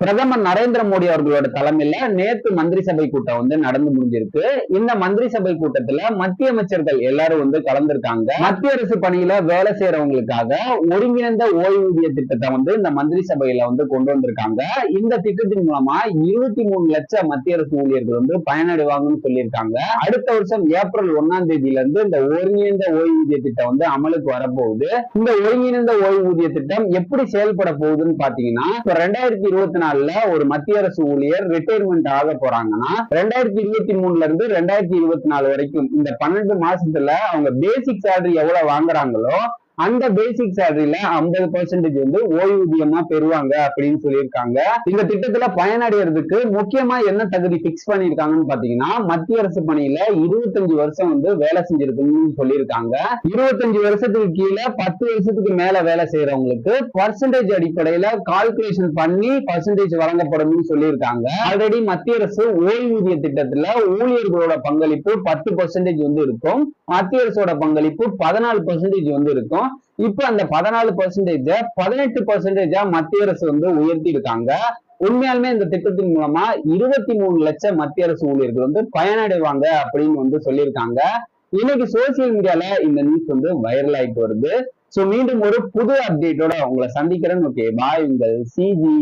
பிரதமர் நரேந்திர மோடி அவர்களோட தலைமையில நேத்து மந்திரி சபை கூட்டம் வந்து நடந்து முடிஞ்சிருக்கு. இந்த மந்திரி சபை கூட்டத்துல மத்திய அமைச்சர்கள் எல்லாரும் வந்து கலந்திருக்காங்க. மத்திய அரசு பணியில வேலை செய்யறவங்களுக்காக ஒருங்கிணைந்த ஓய்வூதிய திட்டத்தை வந்து இந்த மந்திரி சபையில வந்து கொண்டு வந்திருக்காங்க. இந்த திட்டத்தின் மூலமா இருபத்தி மூணு லட்சம் மத்திய அரசு ஊழியர்கள் வந்து பயனடைவாங்கன்னு சொல்லியிருக்காங்க. அடுத்த வருஷம் ஏப்ரல் ஒன்னாம் தேதியில இருந்து இந்த ஒருங்கிணைந்த ஓய்வூதிய திட்டம் வந்து அமலுக்கு வரப்போகுது. இந்த ஒருங்கிணைந்த ஓய்வூதிய திட்டம் எப்படி செயல்பட போகுதுன்னு பாத்தீங்கன்னா இப்ப ரெண்டாயிரத்தி இருபத்தி நாள்ல ஒரு மத்திய அரசு ஊழியர் ரிட்டையர்மெண்ட் ஆக போறாங்கன்னா ரெண்டாயிரத்தி இருபத்தி மூணுல இருந்து ரெண்டாயிரத்தி இருபத்தி நாலு வரைக்கும் இந்த பன்னெண்டு மாசத்துல அவங்க பேசிக் சேலரி எவ்வளவு வாங்குறாங்களோ அந்த பேசிக் சேலரியில ஐம்பது பர்சன்டேஜ் வந்து ஓய்வூதியமா பெறுவாங்க அப்படின்னு சொல்லியிருக்காங்க. இந்த திட்டத்துல பயனடைறதுக்கு முக்கியமா என்ன தகுதி பிக்ஸ் பண்ணிருக்காங்கன்னு பாத்தீங்கன்னா மத்திய அரசு பணியில இருபத்தஞ்சு வருஷம் வந்து வேலை செஞ்சிருக்கணும்னு சொல்லியிருக்காங்க. இருபத்தஞ்சு வருஷத்துக்கு கீழே பத்து வருஷத்துக்கு மேல வேலை செய்யறவங்களுக்கு பர்சன்டேஜ் அடிப்படையில கால்குலேஷன் பண்ணி பர்சன்டேஜ் வழங்கப்படும் சொல்லியிருக்காங்க. ஆல்ரெடி மத்திய அரசு ஓய்வூதிய திட்டத்துல ஊழியர்களோட பங்களிப்பு பத்து பர்சன்டேஜ் வந்து இருக்கும். மத்திய அரசோட பங்களிப்பு பதினாலு பர்சன்டேஜ் வந்து இருக்கும். இப்ப அந்த பதினாலு பர்சன்டேஜ பதினெட்டு பர்சன்டேஜா மத்திய அரசு வந்து உயர்த்தி இருக்காங்க உண்மையாலுமே இந்த திட்டத்தின் மூலமா இருபத்தி மூணு லட்சம் மத்திய அரசு ஊழியர்கள் வந்து பயனடைவாங்க அப்படின்னு வந்து சொல்லியிருக்காங்க. இன்னைக்கு சோசியல் மீடியால இந்த நியூஸ் வந்து வைரல் ஆயிட்டு வருது. சோ மீண்டும் ஒரு புது அப்டேட்டோட உங்களை சந்திக்கிறேன். ஓகே பாய் உங்கள் சிஜி